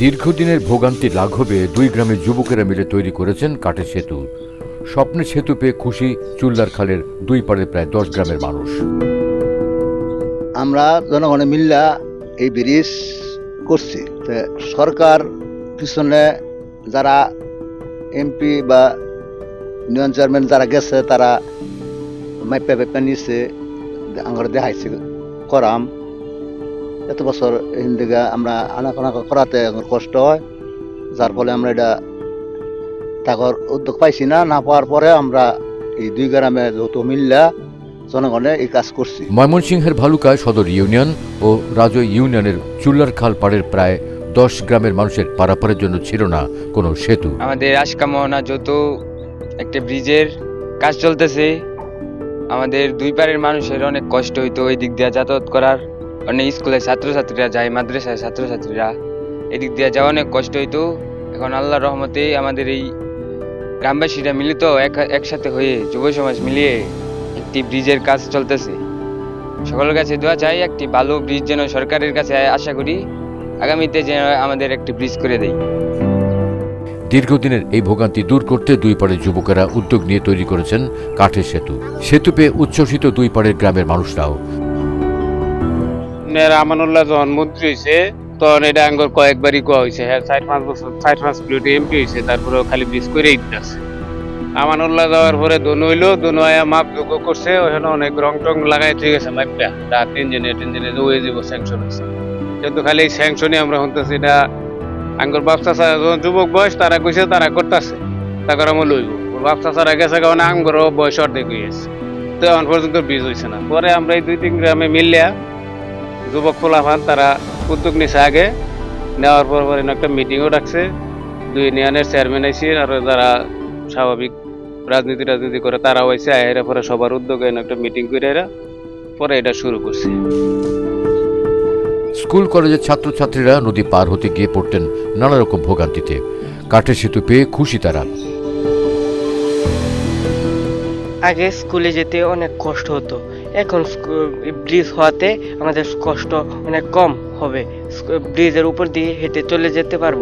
দীর্ঘদিনের ভোগান্তি লাঘবে দুই গ্রামের যুবকেরা মিলে তৈরি করেছেন কাঠের সেতু। স্বপ্নের সেতু পেয়ে খুশি চুল্লার খালের দুই পাড়ে প্রায় দশ গ্রামের মানুষ। আমরা জনগণে মিল্লা এই ব্রিজ করছি। সরকার পিছনে যারা এমপি বা ইউনিয়ন চেয়ারম্যান যারা গেছে, তারা মাইপা মাইপা নিছে আমার দেখাইছে, করাম। এত বছর হিন্দিকে আমরা আনাকানা করাতে আমার কষ্ট হয় যার ফলে আমরা এটা তাকর উদ্যোগ পাইছি না না পাওয়ার পরে আমরা এই দুই গ্রামে যৌথ মিল্লা জনগণে এই কাজ করছি। ময়মনসিংহের ভালুকায় সদর ইউনিয়ন ও রাজৈ ইউনিয়নের চুল্লার খাল পাড়ের প্রায় দশ গ্রামের মানুষের পারাপারের জন্য ছিল না কোনো সেতু। আমাদের আশকা মোহনা যত একটা ব্রিজের কাজ চলতেছে। আমাদের দুই পারের মানুষের অনেক কষ্ট হইতো ওই দিক দিয়ে যাতায়াত করার। অনেক স্কুলের ছাত্রছাত্রীরা যায়, মাদ্রাসায় ছাত্রছাত্রীরা। এদিক দিয়ে যাওয়া অনেক কষ্ট হইতো। এখন আল্লাহর রহমতে আমাদের এই গ্রামবাসীরা মিলিত একসাথে হয়ে যুব সমাজ মিলিয়ে একটি ব্রিজের কাজ চলতেছে। সকলের কাছে দোয়া চাই, একটি ভালো ব্রিজ যেন সরকারের কাছে আশা করি আগামীতে যেন আমাদের একটি ব্রিজ করে দেয় দীর্ঘদিনের এই ভোগান্তি দূর করতে দুই পাড়ের যুবকেরা উদ্যোগ নিয়ে তৈরি করেছেন কাঠের সেতু। সেতু পেয়ে উচ্ছ্বসিত দুই পাড়ের গ্রামের মানুষরাও মেয়ের আমানুল্লাহ যখন মন্ত্রী হয়েছে তখন এটা আঙ্গর কয়েকবারই কোয়া হয়েছে হ্যাঁ পাঁচ বছর পাঁচ এমপি হয়েছে খালি ব্রিজ করেই দিতেছে। আমানুল্লাহ যাওয়ার পরে দোনো হইল, দোনো আয়া মাপ যোগ্য করছে, ওখানে অনেক রং টং লাগাই ঠিক আছে মাপটা। ওয়ে যাব স্যাংশন হয়েছে কিন্তু খালি আমরা শুনতেছি, এটা আঙ্গর বাপসা যখন যুবক বয়স, তারা কইছে, তারা করতেছে। তারপর আমার লইব বাপসা ছাড়া গেছে, কারণ আঙ্গর বয়স অর্ধেক হয়ে গেছে। তো এখন পর্যন্ত ব্রিজ হয়েছে না। পরে আমরা এই দুই তিন গ্রামে মিললিয়া যুবক ফলাফান তারা উদ্যোগ নিছে আগে। নেওয়ার পর পরে একটা মিটিংও ডাকছে। দুই ইউনিয়নের চেয়ারম্যান আইসি আর যারা স্বাভাবিক রাজনীতি রাজনীতি করে তারাও আইসে আয়েরা পরে সবার উদ্যোগে এনে একটা মিটিং করে এরা। পরে এটা শুরু করছে। স্কুল কলেজের ছাত্রছাত্রীরা নদী পার হতে গিয়ে পড়তেন নানা রকম ভোগান্তিতে। কাঠের সেতু পেয়ে খুশি তারা। আগে স্কুলে যেতে অনেক কষ্ট হতো। এখন ব্রিজ হওয়াতে আমাদের কষ্ট অনেক কম হবে। ব্রিজের উপর দিয়ে হেঁটে চলে যেতে পারব।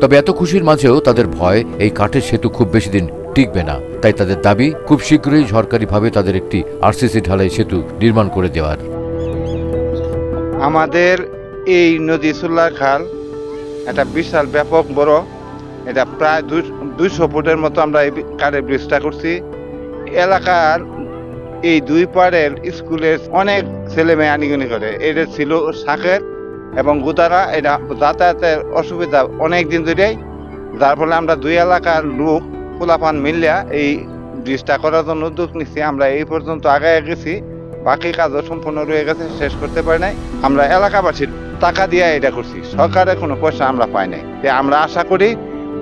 তবে এত খুশির মাঝেও তাদের ভয় এই কাঠের সেতু খুব বেশি দিন টিকবে না। তাই তাদের দাবি খুব শীঘ্রই সরকারিভাবে তাদের একটি আরসিসি ঢালাই সেতু নির্মাণ করে দেওয়ার। আমাদের এই নদী চুল্লা খাল এটা বিশাল ব্যাপক বড়। এটা প্রায় দুইশো ফুটের মতো আমরা এই কারের ব্রিজটা করছি। এলাকার এই দুই পাড়ের স্কুলের অনেক ছেলে মেয়ে আনিগুনি করে। এটা ছিল শাকের এবং গুদারা এটা যাতায়াতের অসুবিধা অনেক দিন ধরেই। যার ফলে আমরা দুই এলাকার লোক পোলাপান মিলিয়া এই ব্রিজটা করার জন্য উদ্যোগ নিচ্ছি আমরা এই পর্যন্ত আগে গেছি। বাকি কাজও সম্পূর্ণ রয়ে গেছে, শেষ করতে পারি নাই। আমরা এলাকাবাসীর টাকা দিয়ে এটা করছি। সরকারের কোনো পয়সা আমরা পাই নাই। তাই আমরা আশা করি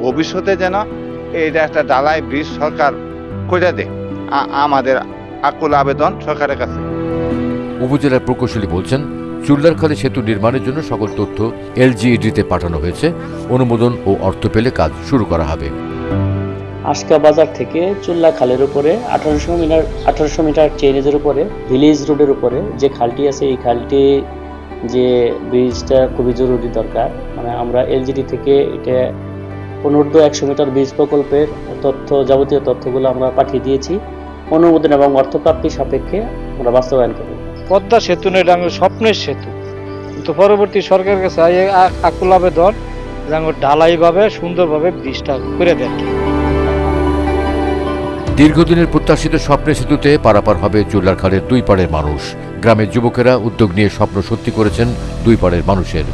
ভবিষ্যতে যেন এইটা একটা ডালাই ব্রিজ সরকার করে দেয়। আমাদের আকুল আবেদন সরকারের কাছে। উপজেলার প্রকৌশলী বলছেন চুল্লারখালী সেতু নির্মাণের জন্য সকল তথ্য এলজিইডিতে পাঠানো হয়েছে। অনুমোদন ও অর্থ পেলে কাজ শুরু করা হবে। আশকা বাজার থেকে চুল্লা খালের উপরে আঠারোশো মিটার আঠারোশো মিটার চেনেজের উপরে ভিলেজ রোডের উপরে যে খালটি আছে এই খালটি যে ব্রিজটা খুবই জরুরি দরকার। মানে আমরা এলজিডি থেকে এটা অনূর্ধ্ব একশো মিটার ব্রিজ প্রকল্পের তথ্য যাবতীয় তথ্যগুলো আমরা পাঠিয়ে দিয়েছি। অনুমোদন এবং অর্থপ্রাপ্তি সাপেক্ষে আমরা বাস্তবায়ন করব। পদ্মা সেতু নয় স্বপ্নের সেতু। কিন্তু পরবর্তী সরকারের কাছে আকুল আবেদন যেন ঢালাইভাবে সুন্দরভাবে ব্রিজটা করে দেন। দীর্ঘদিনের প্রত্যাশিত স্বপ্নের সেতুতে পারাপার হবে চুল্লার খালের দুই পাড়ের মানুষ। গ্রামের যুবকেরা উদ্যোগ নিয়ে স্বপ্ন সত্যি করেছেন দুই পাড়ের মানুষের।